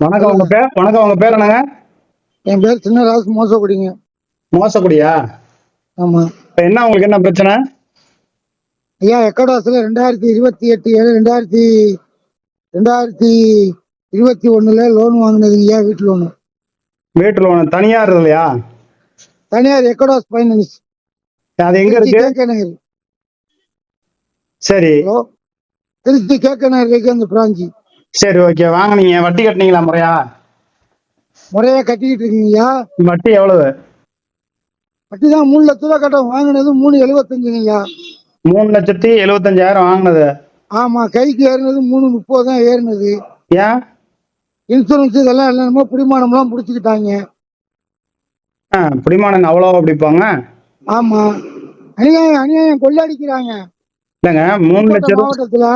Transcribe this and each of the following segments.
வணக்கம் உங்க பேர் வணக்கம் உங்க பேர் என்னங்க? என் பேர் சின்னராசு மோசக்குடிங்க. மோசக்குடியா? ஆமா. இப்ப என்ன உங்களுக்கு என்ன பிரச்சனை? ஐயா எக்கடாஸ்ல ரெண்டாயிரத்தி இருபத்தி எட்டு ஏழு ரெண்டாயிரத்தி ரெண்டாயிரத்தி இருபத்தி ஒண்ணுல லோன் வாங்கினதுங்க ஐயா வீட்டு லோனு வீட்டு லோன் தனியார் இல்லையா தனியார் எக்கடாஸ் ஃபைனான்ஸ். அது எங்க இருக்கு? கேகே நகர் சரி திருச்சி கேகே நகர் இருக்கு அந்த பிராஞ்சி. சரி ஓகே வாங்குனீங்க. வட்டி கட்டினீங்களா முறையா? முறையா கட்டிக்கிட்டு இருக்கீங்க ஐயா வட்டி எவ்வளவு? வட்டி தான் மூணு லட்ச ரூபா கட்ட வாங்கினது மூணு எழுபத்தஞ்சுங்க ஐயா மூணு லட்சத்தி எழுபத்தஞ்சாயிரம் வாங்கினது. ஆமா கைக்கு ஏறினது மூணு முப்பது தான் ஏறினது. ஏன்? இன்சூரன்ஸ் இதெல்லாம் என்னென்னமோ பிடிமானம்லாம் பிடிச்சிக்கிட்டாங்க. ஆ, பிடிமானம் அவ்வளோ பிடிப்பாங்க? ஆமா. அநியாயம் அநியாயம் கொள்ளடிக்கிறாங்க இல்லைங்க மூணு லட்சம் மாவட்டத்துல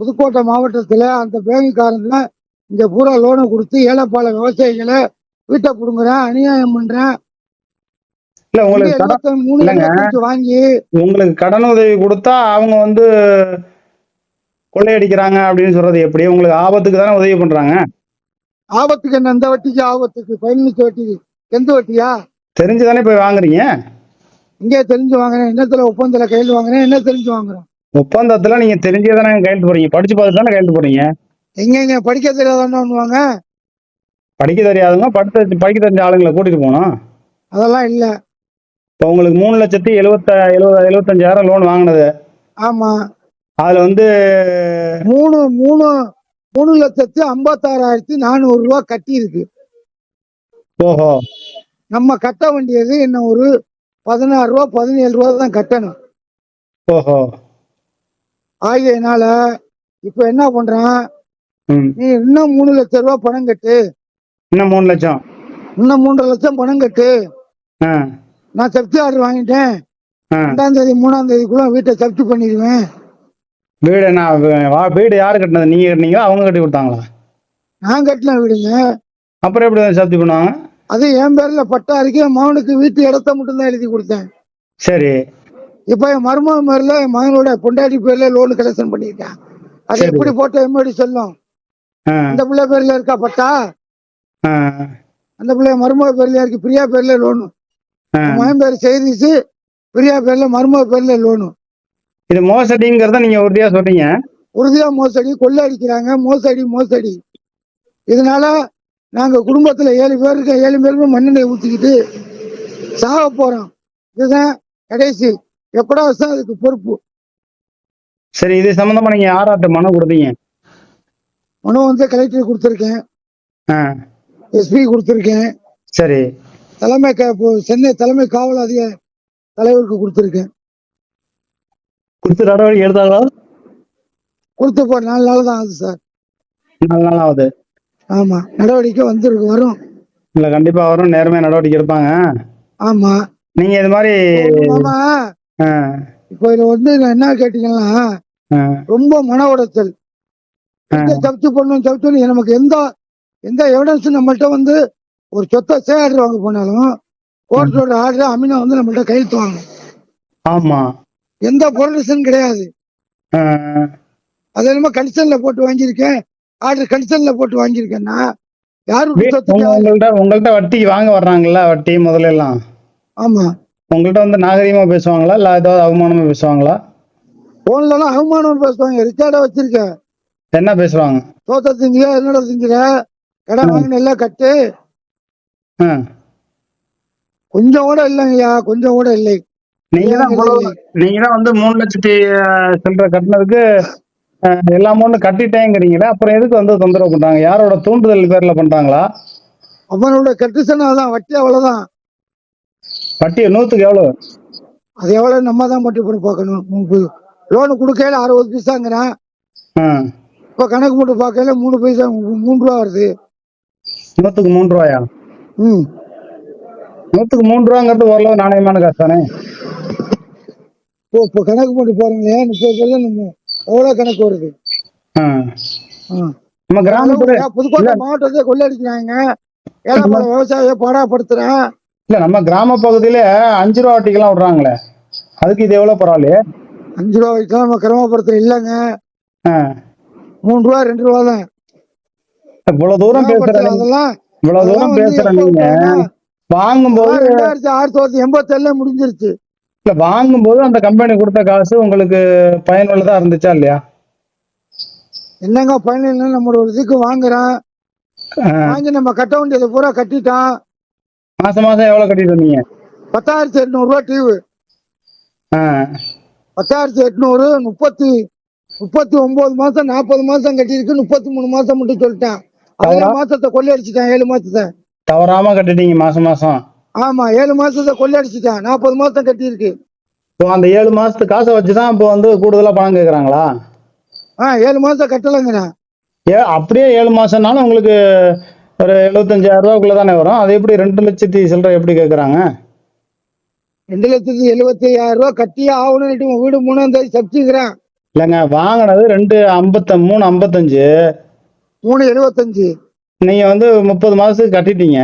புதுக்கோட்டை மாவட்டத்துல அந்த பேங்குக்காரங்க இங்க பூரா லோனை கொடுத்து ஏழைப்பாள விவசாயிகளை வீட்டை புடுங்குறேன் அநியாயம் பண்றேன். இல்ல உங்களுக்கு வாங்கி உங்களுக்கு கடன் உதவி கொடுத்தா அவங்க வந்து கொள்ளையடிக்கிறாங்க அப்படின்னு சொல்றது எப்படி? உங்களுக்கு ஆபத்துக்கு தானே உதவி பண்றாங்க? ஆபத்துக்கு என்ன? இந்த வட்டிக்கு ஆபத்துக்கு? பதினஞ்சு வட்டி. எந்த வட்டியா? தெரிஞ்சு தானே போய் வாங்குறீங்க? இங்கே தெரிஞ்சு வாங்குறேன். என்னத்துல ஒப்பந்தத்துல கையில் வாங்குறேன் என்ன தெரிஞ்சு வாங்குறேன்? ஒப்பந்தத்துல நீங்க தெரிஞ்சே தானே கையெழுத்து போறீங்க படிச்சு பார்த்து தானே கையெழுத்து போறீங்க எங்க படிக்க தெரியாதவங்க படிக்க தெரியாதவங்க படித்த படிக்க தெரிஞ்ச ஆளுங்களை கூட்டிட்டு போகணும். அதெல்லாம் இல்ல. இப்போ உங்களுக்கு மூணு லட்சத்தி எழுபத்த எழுபது எழுபத்தஞ்சாயிரம் லோன் வாங்கினது. ஆமா. அதுல வந்து மூணு மூணு மூணு லட்சத்தி ஐம்பத்தாறாயிரத்தி நானூறு ரூபாய் கட்டி இருக்கு ஓஹோ. நம்ம கட்ட வேண்டியது இன்னும் ஒரு பதினாறு ரூபா பதினேழு ரூபா தான் கட்டணும். ஓஹோ. ஆகியனால இப்ப என்ன பண்றான்? நீ இன்னும் மூணு லட்சம் ரூபாய் பணம் கட்டு. இன்னும் மூணு லட்சம்? இன்னும் மூன்றரை லட்சம் பணம் கட்டு. நான் சப்தி ஆர்டர் வாங்கிட்டேன். ரெண்டாம் தேதி மூணாம் தேதிக்குள்ள வீட்டை ஜப்தி பண்ணிடுவேன். வீடு நான் வீடு யாரு கட்டினது? நீங்க கட்டினீங்களா? அவங்க கட்டி கொடுத்தாங்களா? நான் கட்டின வீடுங்க. அப்புறம் எப்படி சப்தி பண்ணுவாங்க? அது என் பேர்ல பட்டா இருக்கு என் மகனுக்கு வீட்டு இடத்த மட்டும் தான் எழுதி கொடுத்தேன். சரி. இப்ப என் மருமகன் பேர்ல என் மகனோட பொண்டாட்டி பேர்ல லோன் கலெக்ஷன் பண்ணிருக்கேன் அது. எப்படி போட்ட எம்ஓடி சொல்லும்? அந்த பிள்ளை பேர்ல இருக்கா பட்டா? அந்த பிள்ளை மருமக பேர்ல இருக்கு? பிரியா பேர்ல லோனு. மகன் பேர் செய்திச்சு பிரியா பேர்ல மருமக பேர்ல லோனு இது மோசடிங்கிறத நீங்க உறுதியா சொல்றீங்க? உறுதியா மோசடி கொள்ளை அடிக்கிறாங்க மோசடி மோசடி. இதனால நாங்க குடும்பத்துல ஏழு பேர் இருக்க ஏழு பேருமே மண்ணெண்ணெய் ஊத்திக்கிட்டு சாக போறோம். இதுதான் கடைசி. எப்படா வருஷம் அதுக்கு பொறுப்பு. சரி இது சம்பந்தமா நீங்க யாராட்ட மனு கொடுத்தீங்க. மனு வந்து கலெக்டர் கொடுத்துருக்கேன். எஸ்பி கொடுத்துருக்கேன். சரி. தலைமை சென்னை தலைமை காவல் அதிகார தலைவருக்கு கொடுத்துருக்கேன். கொடுத்து நடவடிக்கை எடுத்தாங்களா? கொடுத்து போ நாலு நாள் தான் ஆகுது சார். நாலு நாள் ஆகுது. ஆமா நடவடிக்கை வந்துருக்கு வரும். இல்ல கண்டிப்பா வரும். நேர்மையா நடவடிக்கை எடுப்பாங்க. ஆமா. நீங்க இது மாதிரி இப்போ இதுல வந்து என்ன கேட்டீங்கன்னா ரொம்ப மன உடைச்சல் ஆ. ஜப்தி பண்ணும் பண்ணி நமக்கு எந்த எந்த எவிடன்ஸும் நம்மள்ட்ட வந்து ஒரு சொத்தை சே ஆர்டர் வாங்க போனாலும் கோர்ட்டோட ஆர்டர் அமீனா வந்து நம்மள்ட்ட கையெழுத்து வாங்கணும். ஆமா. எந்த ப்ரொடக்ஷன் கிடையாது. அது என்னமோ கண்டிஷன்ல போட்டு வாங்கியிருக்கேன். ஆர்டர் கண்டிஷன்ல போட்டு வாங்கியிருக்கேன்னா யாரு வீ- சொத்து உங்க- உங்கள்ட்ட வட்டிக்கு வாங்க வர்றாங்கல்ல வட்டி முதல்ல எல்லாம் ஆமா. உங்கள்ட்ட வந்து நாகரிகமா பேசுவாங்களா? இல்ல ஏதாவது அவமானமா பேசுவாங்களா? போன்ல எல்லாம் அவமானம் பேசுவாங்க. ரிக்கார்டா வச்சிருக்கேன். என்ன பேசுவாங்க? தோத்த திங்கிற என்னோட திங்கிற கடன் வாங்கின எல்லாம் கட்டு. கொஞ்சம் கூட இல்லைங்கய்யா கொஞ்சம் கூட இல்லை. நீங்க தான் நீங்க தான் வந்து மூணு லட்சத்தி சில்லற கட்டினதுக்கு எல்லா அமௌண்ட்டும் கட்டிட்டேங்கிறீங்களே அப்புறம் எதுக்கு வந்து தொந்தரவு பண்றாங்க? யாரோட தூண்டுதல் பேர்ல பண்றாங்களா? அவனோட கட்டுசனா தான் வட்டி அவ்வளவுதான். வட்டி நூத்துக்கு எவ்வளவு? அது எவ்வளவு? நம்ம தான் மட்டும் பண்ணி பார்க்கணும் லோனு கொடுக்கையில அறுபது பைசாங்கிறான் இப்ப கணக்கு மட்டும் பார்க்கையில மூணு பைசா மூ- மூணு ரூபா வருது. நூத்துக்கு மூணு ரூபாயா? ம். நூத்துக்கு மூணு ரூபாங்கிறது ஓரளவு நாணயமான காசு தானே இப்போ இப்போ கணக்கு மட்டும் பாருங்களேன். முப்பது பேர்ல நம்ம எவ்வளவு கணக்கு வருது. நம்ம கிராமத்துல புதுக்கோட்டை மாவட்டத்தை கொள்ளடிக்கிறாங்க ஏழை விவசாயிய பாடாப்படுத்துறேன். இல்ல நம்ம கிராம பகுதியில அஞ்சு ரூபா வட்டிக்கெல்லாம் விடுறாங்களே. அதுக்கு இது எவ்வளவு பரவாயில்லையே? அஞ்சு ரூபா வரைக்கும் நம்ம கிராமப்புறத்துல இல்லைங்க. மூணு ரூபா ரெண்டு ரூபா தான். இவ்வளவு தூரம் பேசுற கிராமப்புறத்துல நீங்க. அதெல்லாம் இவ்வளவு தூரம் வந்து பேசுற எப்ப நீங்க. விட்டாங்கன்னா வாங்கும்போது ரெண்டாயிரத்தி ஆயிரத்தி தொள்ளாயிரத்தி எண்பத்தி ஏழுல முடிஞ்சிருச்சு. இல்ல வாங்கும்போது அந்த கம்பெனி கொடுத்த காசு உங்களுக்கு பயனுள்ளதா இருந்துச்சா இல்லையா? என்னங்க பயனில்லை நம்மளோட ஒரு இதுக்கு வாங்குறான். ஆஹ் வாங்கி நம்ம கட்ட வேண்டியதை பூரா கட்டிட்டான் மாசம் மாசம் எவ்வளவு கட்டிட்டு வந்தீங்க? பத்தாயிரத்தி எட்நூறு ரூபா டிவி. பத்தாயிரத்தி எட்நூறு முப்பத்தி முப்பத்தி ஒன்பது மாசம் நாற்பது மாசம் கட்டியிருக்கு முப்பத்தி மூணு மாசம் மட்டும் சொல்லிட்டேன். ஏழு? மாசத்தை கொள்ளையடிச்சிட்டேன் ஏழு மாசத்தை. தவறாம கட்டிட்டீங்க மாசம் மாசம். ஆமா ஏழு மாசத்தை கொள்ளையடிச்சிட்டேன் நாற்பது மாசம் கட்டியிருக்கு. இப்போ அந்த ஏழு மாசத்து காசை வச்சுதான் இப்போ வந்து கூடுதலா பணம் கேக்குறாங்களா? ஆ ஏழு மாசம் கட்டலைங்கிறேன் ஏ அப்படியே ஏழு மாசம்னாலும் உங்களுக்கு ஒரு எழுபத்தஞ்சாயிரம் ரூபாய்க்குள்ள தானே வரும்? அது எப்படி ரெண்டு லட்சத்தி சில்லறை எப்படி கேக்குறாங்க? ரெண்டு லட்சத்தி எழுபத்தி ஐயாயிரம் ரூபாய் கட்டியே ஆகணும்னு வீடு மூணாம் தேதி சப்திக்கிறேன் இல்லைங்க வாங்கினது ரெண்டு ஐம்பத்த மூணு ஐம்பத்தஞ்சு. மூணு எழுபத்தஞ்சு. நீங்க வந்து முப்பது மாசத்துக்கு கட்டிட்டீங்க.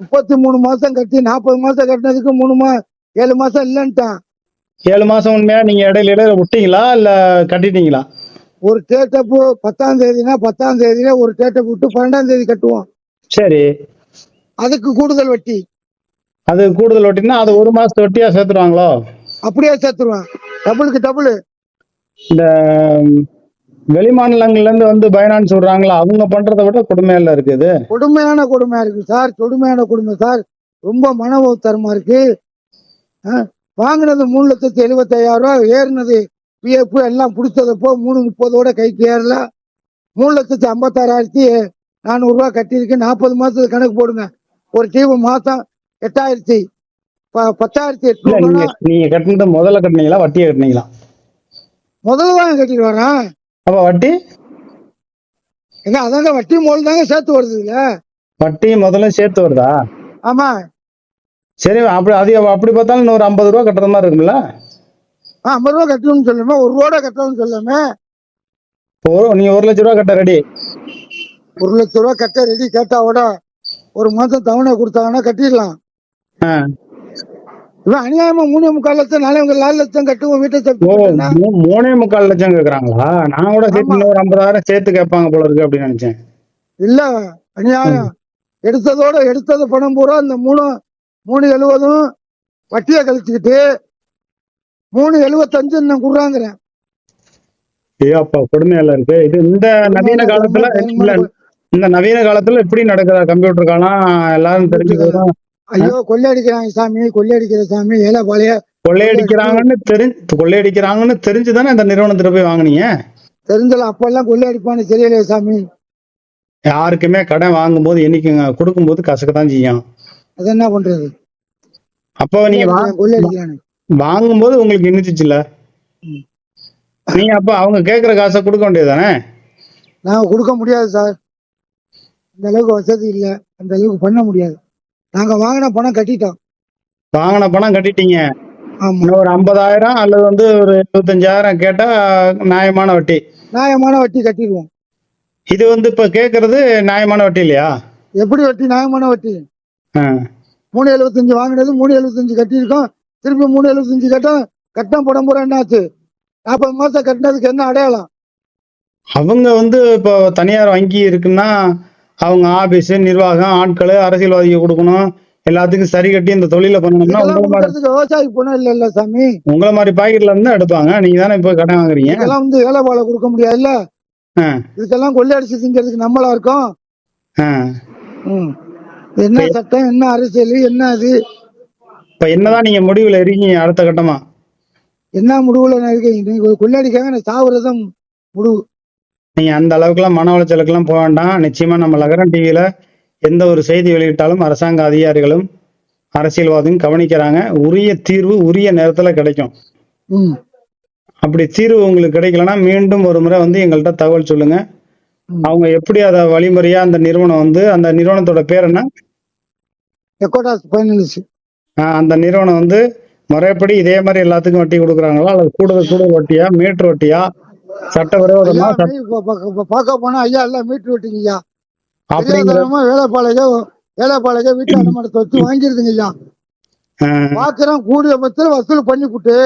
முப்பத்தி மூணு மாசம் கட்டி நாற்பது மாசம் கட்டினதுக்கு மூணு மா ஏழு மாசம் இல்லைன்ட்டான். ஏழு மாசம் உண்மையா? நீங்க இடையில இடையில விட்டீங்களா? இல்ல கட்டிட்டீங்களா? ஒரு டேட்டப்பு பத்தாம் தேதினா பத்தாம் தேதியில ஒரு டேட்டப் விட்டு பன்னெண்டாம் தேதி கட்டுவோம். சரி. அதுக்கு கூடுதல் வட்டி. அது கூடுதல் வட்டினா அது ஒரு மாசத்து வட்டியா சேர்த்துருவாங்களோ அப்படியே சேர்த்துருவேன். டபுளுக்கு டபுள். இந்த ம், வெளி மாநிலங்கள்ல இருந்து வந்து பைனான்ஸ் விடுறாங்களா? அவங்க பண்றதை விட கொடுமையில இருக்குது கொடுமையான கொடுமையா இருக்கு சார். கொடுமையான கொடுமை சார். ரொம்ப மன உத்தரமா இருக்கு. வாங்கினது மூணு லட்சத்தி எழுபத்தி ஐயாயிரம் ரூபாய் ஏறினது பிஎஃப் எல்லாம் பிடிச்சதப்போ மூணு முப்பதோட கைக்கு ஏறல. மூணு லட்சத்தி ஐம்பத்தாறாயிரத்தி நானூறு ரூபாய் கட்டியிருக்கு. நாற்பது மாசத்துக்கு கணக்கு போடுங்க. ஒரு டீம் மாசம் எட்டாயிரத்தி பத்தாயிரத்தி எட்நூறு நீங்க கட்டினது முதல்ல கட்டினீங்களா வட்டியை கட்டினீங்களா? முதல்ல தான் கட்டிட்டு வரேன் அப்ப வட்டி? எங்க அதாங்க வட்டி மூலம் தாங்க சேர்த்து வருது இல்ல வட்டி முதல்ல சேர்த்து வருதா? ஆமா. சரி அப்படி அது அப்படி பார்த்தாலும் இன்னும் ஒரு ஐம்பது ரூபா கட்டுற மாதிரி இருக்கும்ல? ஐம்பது ரூபா கட்டணும்னு சொல்லாம ஒரு ரூபா கட்டணும்னு சொல்லாம இப்போ ஒரு- லட்ச ரூபா கட்ட ரெடி ஒரு லட்ச ரூபா கட்ட ரெடி கேட்டாவோட ஒரு மாசம் தவணை கொடுத்தாங்கன்னா கட்டிடலாம். இவன் அநியாயமா மூணே முக்கால் லட்சம் நாளை உங்க நாலு லட்சம் கட்டுவோம் வீட்டை மூ- மூணே முக்கால் லட்சம் கேக்குறாங்களா? நான் கூட சேர்த்து ஒரு ஐம்பதாயிரம் சேர்த்து கேட்பாங்க போல இருக்கு அப்படின்னு நினைச்சேன். இல்ல அநியாயம். எடுத்ததோட எடுத்தது பணம் பூரா இந்த மூணு மூணு எழுவதும் வட்டியை கழிச்சுக்கிட்டு மூணு எழுவத்தஞ்சு நான் குடுறாங்கிறேன். ஐயோ அப்பா கொடுமையில இருக்கு. இது இந்த நவீன காலத்துல இல்ல இந்த நவீன காலத்துல இப்படி நடக்கிற கம்ப்யூட்டர் காலம் எல்லாரும் தெரிஞ்சுக்கிறதும் ஐயோ கொள்ளையடிக்கிறாங்க சாமி கொள்ளையடிக்கிற சாமி ஏழை பாளைய. கொள்ளையடிக்கிறாங்கன்னு தெரிஞ்சு கொள்ளையடிக்கிறாங்கன்னு தெரிஞ்சுதானே இந்த நிறுவனத்துல போய் வாங்குனீங்க? தெரிஞ்சல அப்பெல்லாம் கொள்ளையடிப்பான்னு தெரியலையே சாமி. யாருக்குமே கடன் வாங்கும்போது என்னைக்குங்க கொடுக்கும்போது கசக்கத்தான் செய்யும். அது என்ன பண்றது? அப்போ நீங்க கொள்ளையடிக்கிறானு வாங்கும்போது உங்களுக்கு இன்னிச்சுல ம். நீங்க அப்ப அவங்க கேக்குற காசை கொடுக்க வேண்டியதுதானே? நாங்க கொடுக்க முடியாது சார். அந்த அளவுக்கு வசதி இல்ல. அந்த அளவுக்கு பண்ண முடியாது. நாங்க வாங்கின பணம் கட்டிட்டோம். வாங்கின பணம் கட்டிட்டீங்க. ஒரு ஐம்பதாயிரம் அல்லது வந்து ஒரு எழுபத்தஞ்சாயிரம் கேட்டா நியாயமான வட்டி. நியாயமான வட்டி கட்டிடுவோம். இது வந்து இப்ப கேக்குறது நியாயமான வட்டி இல்லையா? எப்படி வட்டி? நியாயமான வட்டி. மூணு எழுபத்தஞ்சு வாங்கினது மூணு எழுபத்தஞ்சு கட்டியிருக்கோம். திருப்பி மூணு எழுபத்தஞ்சு கட்டம் கட்டம் படம் பூரா என்னாச்சு? நாற்பது மாசம் கட்டினதுக்கு என்ன அடையாளம்? அவங்க வந்து இப்போ தனியார் வங்கி இருக்குன்னா அவங்க ஆபீஸ் நிர்வாகம் ஆட்கள் அரசியல்வாதிக்கு கொடுக்கணும். எல்லாத்துக்கும் சரி கட்டி இந்த தொழிலை பண்ணணும்னா விவசாயி பணம் இல்ல இல்ல சாமி. உங்களை மாதிரி பாக்கெட்ல இருந்து எடுப்பாங்க. நீங்க தானே இப்போ கடன் வாங்குறீங்க? இதெல்லாம் வந்து ஏழை பாலை கொடுக்க முடியாதுல்ல? ஆ. இதுக்கெல்லாம் கொள்ளையடிச்சு திங்கிறதுக்கு நம்மளா இருக்கோம். என்ன சட்டம் என்ன அரசியல் என்ன அது? இப்ப என்னதான் நீங்க முடிவுல இருக்கீங்க அடுத்த கட்டமா? என்ன முடிவுல நான் இருக்கேன்? நீங்க கொள்ளையடிக்காக நான் சாவுறதும் முடிவு. நீங்க அந்த அளவுக்குலாம் மன உளைச்சலுக்குலாம் போக வேண்டாம். நிச்சயமா நம்ம லகரம் டிவியில எந்த ஒரு செய்தி வெளியிட்டாலும் அரசாங்க அதிகாரிகளும் அரசியல்வாதியும் கவனிக்கிறாங்க. உரிய தீர்வு உரிய நேரத்துல கிடைக்கும். ம். அப்படி தீர்வு உங்களுக்கு கிடைக்கலன்னா மீண்டும் ஒரு முறை வந்து எங்கள்கிட்ட தகவல் சொல்லுங்க. அவங்க எப்படி அதை வழிமுறையா அந்த நிறுவனம் வந்து அந்த நிறுவனத்தோட பேர் என்ன? எக்கோட்டாஸ் ஃபைனலிஸ்ட் ஆஹ் அந்த நிறுவனம் வந்து முறைப்படி இதே மாதிரி எல்லாத்துக்கும் வட்டி கொடுக்குறாங்களா? அல்லது கூடுதல் கூடுதல் வட்டியா? மீட்டர் வட்டியா? சட்டவிரோதமா சட்ட- மீ- இப்ப பா- இப்ப பார்க்க போனா ஐயா எல்லாம் மீட்டர் விட்டீங்க ஐயா. அப்படிங்கிற தெரியாதனமா வேலைப்பாளைக வேலைப்பாளைக வீட்டு அடமானத்தை வச்சு வாங்கிருதுங்க ஐயா. பாக்குறோம் கூடிய பட்சத்தில் வசூல் பண்ணி விட்டு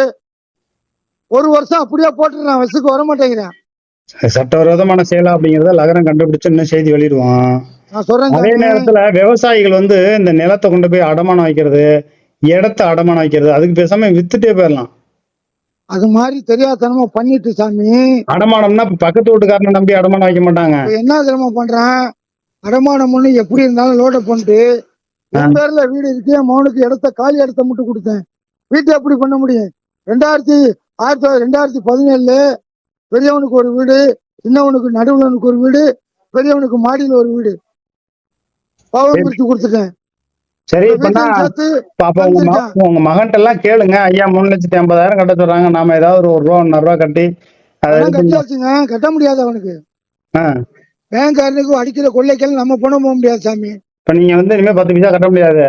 ஒரு வருஷம் அப்படியே போட்டுடுறான் வசூலுக்கு வர மாட்டேங்கிறேன் சட்டவிரோதமான செயலா அப்படிங்கறத லகரம் கண்டுபிடிச்சு இன்னும் செய்தி வெளியிடுவான். அதே நேரத்துல விவசாயிகள் வந்து இந்த நிலத்தை கொண்டு போய் அடமானம் வைக்கிறது இடத்த அடமானம் வைக்கிறது அதுக்கு பேசாம வித்துட்டே போயிடலாம். அது மாதிரி தெரியாதனமா பண்ணிட்டு சாமி. அடமானம்னா பக்கத்து வீட்டுக்காரனை நம்பி அடமானம் வைக்க மாட்டாங்க. என்ன தெரியுமா பண்றேன்? அடமானம் பண்ணி எப்படி இருந்தாலும் லோட பண்ணிட்டு என் பேர்ல வீடு இருக்கு என் மகனுக்கு இடத்த காலி இடத்த மட்டும் கொடுத்தேன். வீட்டை எப்படி பண்ண முடியும்? ரெண்டாயிரத்தி ஆயிரத்தி ரெண்டாயிரத்தி பதினேழுல பெரியவனுக்கு ஒரு வீடு சின்னவனுக்கு நடுவுலனுக்கு ஒரு வீடு பெரியவனுக்கு மாடியில ஒரு வீடு. பவர் பிரிச்சு கொடுத்துட்டேன் சரி உங்க மக- உங்க மகன்கிட்ட எல்லாம் கேளுங்க. ஐயா மூணு லட்சத்தி ஐம்பதாயிரம் கட்ட சொல்றாங்க. நாம ஏதாவது ஒரு ரூபா ஒன்னரை ரூபா கட்டி கட்டியாச்சுங்க கட்ட முடியாது அவனுக்கு. பேங்க்காரனுக்கு அடிக்கிற கொள்ளைக்கெல்லாம் நம்ம பணம் போக முடியாது சாமி. இப்ப நீங்க வந்து இனிமே பத்து பைசா கட்ட முடியாது.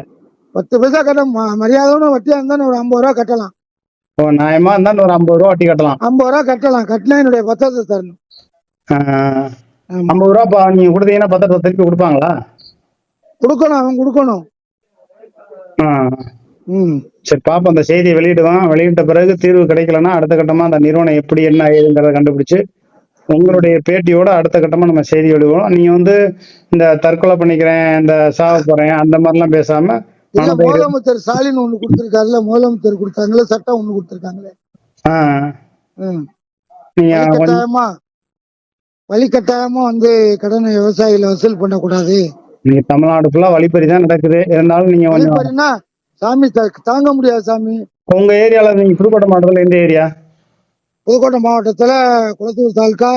பத்து பைசா கட்ட ம- மரியாதைன்னு வட்டியா இருந்தா ஒரு ஐம்பது ரூபா கட்டலாம். இப்போ நியாயமா இருந்தா ஒரு ஐம்பது ரூபா வட்டி கட்டலாம். ஐம்பது ரூபா கட்டலாம். கட்டினா என்னுடைய பத்திரத்தை தரணும். ஐம்பது ரூபா பா- நீங்க கொடுத்தீங்கன்னா பத்திரத்தை திருப்பி கொடுப்பாங்களா? கொடுக்கணும் அவன் கொடுக்கணும். சரி பாப்போம் அந்த செய்தியை வெளியிடுவான் வெளியிட்ட பிறகு தீர்வு கிடைக்கலன்னா அடுத்த கட்டமா அந்த நிறுவனம் எப்படி என்ன ஏதுங்கிறத கண்டுபிடிச்சு உங்களுடைய பேட்டியோட அடுத்த கட்டமா நம்ம செய்தி வெளியிடுவோம். நீங்க வந்து இந்த தற்கொலை பண்ணிக்கிறேன் இந்த சாவ போறேன் அந்த மாதிரிலாம் பேசாம முதலமைச்சர் ஸ்டாலின் ஒண்ணு கொடுத்திருக்காருல்ல முதலமைச்சர் கொடுத்தாங்களே சட்டம் ஒண்ணு கொடுத்திருக்காங்களே. ஆ, ம். நீங்க கொஞ்சம் வழிகட்டாயமா வழிகட்டாயமா வந்து கடனை விவசாயிகளை வசூல் பண்ணக்கூடாது. நீங்க தமிழ்நாடு ஃபுல்லா வழிப்பறி தான் நடக்குது இருந்தாலும் நீங்க கொஞ்சம் சாமி தாங்க முடியாது சாமி. உங்க ஏரியால நீங்க புதுக்கோட்டை மாவட்டத்துல எந்த ஏரியா? புதுக்கோட்டை மாவட்டத்துல குளத்தூர் தாலுக்கா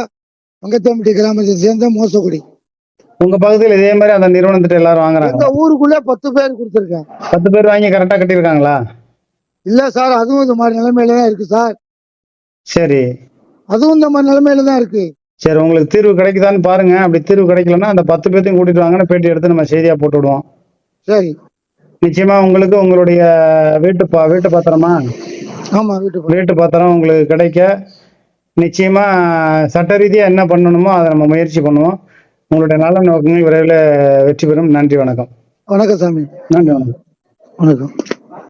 மங்கத்தம்பட்டி கிராமத்தை சேர்ந்த மோசக்குடி. உங்க பகுதியில் இதே மாதிரி அந்த நிறுவனத்திட்ட எல்லாரும் வாங்குறாங்க? எங்க ஊருக்குள்ளே பத்து பேர் கொடுத்துருக்கேன். பத்து பேர் வாங்கி கரெக்டா கட்டியிருக்காங்களா? இல்ல சார் அதுவும் இந்த மாதிரி நிலைமையில தான் இருக்கு சார். சரி. அதுவும் இந்த மாதிரி நிலைமையில தான் இருக்கு. சரி உங்களுக்கு தீர்வு கிடைக்குதான்னு பாருங்க. அப்படி தீர்வு கிடைக்கலன்னா அந்த பத்து பேர்த்தையும் கூட்டிட்டு வாங்கன்னு பேட்டி எடுத்து நம்ம செய்தியா போட்டு விடுவோம். சரி. நிச்சயமா உங்களுக்கு உங்களுடைய வீட்டு பா வீட்டு பத்திரமா? ஆமா வீட்டு. வீட்டு பத்திரம் உங்களுக்கு கிடைக்க. நிச்சயமா சட்ட ரீதியா என்ன பண்ணணுமோ அதை நம்ம முயற்சி பண்ணுவோம். உங்களுடைய நல்ல நோக்கங்கள் விரைவில் வெற்றி பெறும். நன்றி வணக்கம். வணக்கம் சாமி. நன்றி வணக்கம். வணக்கம்.